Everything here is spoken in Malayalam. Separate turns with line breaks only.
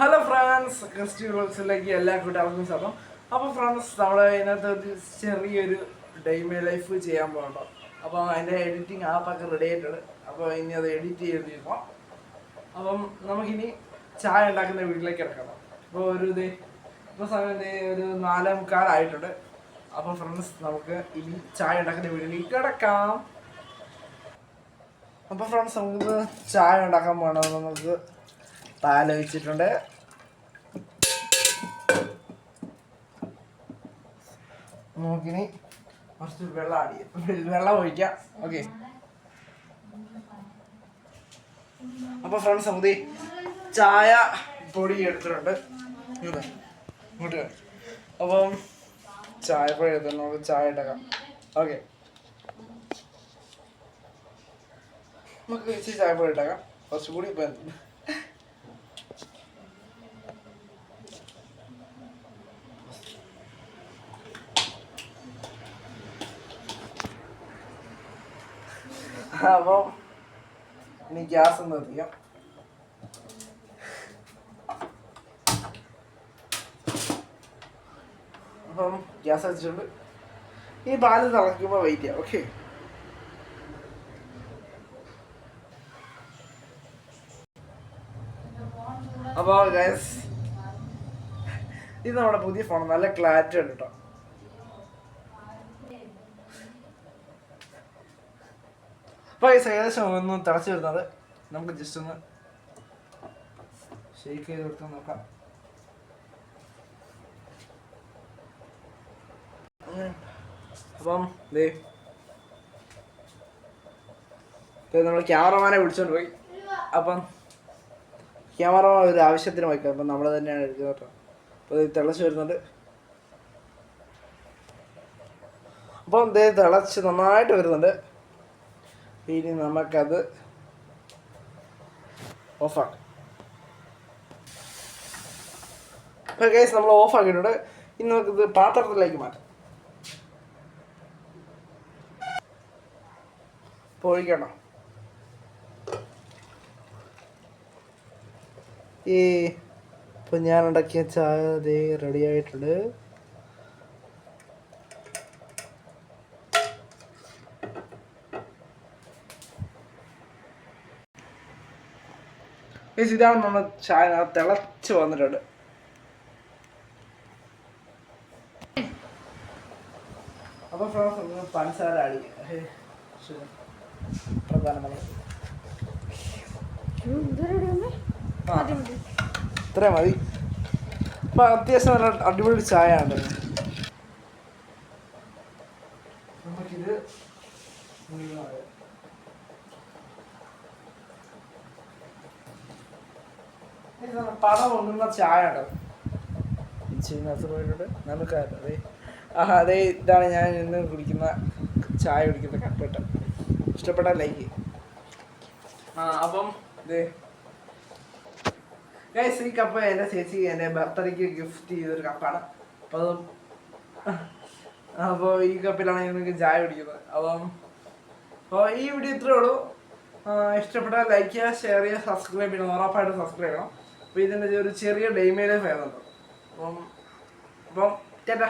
ഹലോ ഫ്രാൻസ് ക്രിസ്റ്റി റോൾസിലേക്ക് എല്ലാ കൂട്ടുകാർക്കും സ്വാഗതം. അപ്പോൾ ഫ്രണ്ട്സ് നമ്മൾ അതിനകത്ത് ഒരു ചെറിയൊരു ഡൈമേ ലൈഫ് ചെയ്യാൻ പോകണ്ടോ? അപ്പോൾ അതിന്റെ എഡിറ്റിംഗ് ആപ്പൊക്കെ റെഡി ആയിട്ടുണ്ട്. അപ്പോൾ ഇനി അത് എഡിറ്റ് ചെയ്തിരുന്നു അപ്പം നമുക്കിനി ചായ ഉണ്ടാക്കുന്ന വീട്ടിലേക്ക് ഇറക്കണം അപ്പോൾ ഒരു ഇത് ഇപ്പോൾ സമയം ഒരു നാലേ മുക്കാലായിട്ടുണ്ട്. അപ്പോൾ ഫ്രണ്ട്സ് നമുക്ക് ഇനി ചായ ഉണ്ടാക്കുന്ന വീട്ടിലേക്ക് കിടക്കാം. അപ്പോൾ ഫ്രണ്ട്സ് നമുക്ക് ചായ ഉണ്ടാക്കാൻ പോകണം. നമുക്ക് പാൽ നോക്കിനി കുറച്ച് വെള്ളം ആഡ് വെള്ളം ഒഴിക്കാം. ഓക്കെ. അപ്പൊ ഫ്രണ്ട്സ് നമുക്ക് ചായ പൊടി എടുത്തിട്ടുണ്ട്. അപ്പം ചായ പൊടി എടുത്തിട്ട് നമുക്ക് ചായ ഉണ്ടാക്കാം. ഓക്കെ. നമുക്ക് ചായ പൊടി ഉണ്ടാക്കാം. കുറച്ചുകൂടി ഇപ്പം അപ്പം ഇനി ഗ്യാസ് ഒന്ന് എത്തിക്കാം അപ്പം ഗ്യാസ് വെച്ചിട്ടുണ്ട് ഈ പാൽ തിളക്കുമ്പോൾ വെയിറ്റ് ചെയ്യാം ഓക്കെ അപ്പോൾ ഗൈസ് ഇത് നമ്മുടെ പുതിയ ഫോൺ നല്ല ക്ലാരിറ്റി ഉണ്ട് കേട്ടോ ഗൈസ് ഏകദേശം ഒന്ന് തിളച്ച് വരുന്നത് നമുക്ക് ജസ്റ്റ് ഒന്ന് ഷേക്ക് ചെയ്ത് കൊടുത്ത് നോക്കാം. അപ്പം ദേ. നമ്മൾ ക്യാമറമാനെ വിളിച്ചോണ്ട് പോയി. അപ്പം ക്യാമറ ഒരു ആവശ്യത്തിന് വയ്ക്കാം. അപ്പം നമ്മൾ തന്നെയാണ് എടുക്കുന്നത് കേട്ടോ. അപ്പോൾ തിളച്ച് വരുന്നത്. അപ്പം ദേ തിളച്ച് നന്നായിട്ട് വരുന്നുണ്ട്. ഇനി നമുക്കത് ഓഫാക്കാം. അപ്പോൾ കേസ് നമ്മൾ ഓഫ് ആക്കിയിട്ടുണ്ട് ഇനി നമുക്കിത് പാത്രത്തിലേക്ക് മാറ്റാം. ഇപ്പോൾ ഈ ഇപ്പം ഞാൻ ഉണ്ടാക്കിയ ചായ റെഡി ആയിട്ടുണ്ട്. ഇതാണ് നമ്മുടെ ചായ. തിളച്ച് വന്നിട്ടുണ്ട്. അപ്പൊ ഫ്രണ്ട്സ് ഒന്ന് പഞ്ചസാര ഇത്ര മതി. അപ്പൊ അത്യാവശ്യം നല്ല അടിപൊളി ചായ ആണ് നമുക്കിത് ഒന്നുന്ന ചായ അതെ ആ അതെ ഇതാണ് ഞാൻ ഇന്ന് കുടിക്കുന്ന ചായ കുടിക്കുന്ന കപ്പട്ട ഇഷ്ടപ്പെട്ട ലൈക്ക്. ആ അപ്പം ഇതേ ഗൈസ് ഈ കപ്പ് എന്റെ ചേച്ചി എന്റെ ബർത്ത്ഡേക്ക് ഗിഫ്റ്റ് ചെയ്തൊരു കപ്പാണ് അപ്പോൾ അത് അപ്പോൾ ഈ കപ്പിലാണ് ഞാൻ നിങ്ങൾക്ക് ചായ കുടിക്കുന്നത്. അപ്പം അപ്പോൾ ഈ വീഡിയോ ഇത്രേ ഉള്ളൂ. ഇഷ്ടപ്പെട്ട ഇഷ്ടപ്പെട്ടാൽ ലൈക്ക് ചെയ്യുക ഷെയർ ചെയ്യുക സബ്സ്ക്രൈബ് ചെയ്യണം. ഉറപ്പായിട്ട് സബ്സ്ക്രൈബ് ചെയ്യണം. അപ്പോൾ ഇതിന്റെ ഒരു ചെറിയ ഡെയിമേജ് ഫയർ അപ്പം അപ്പം ചേട്ടാ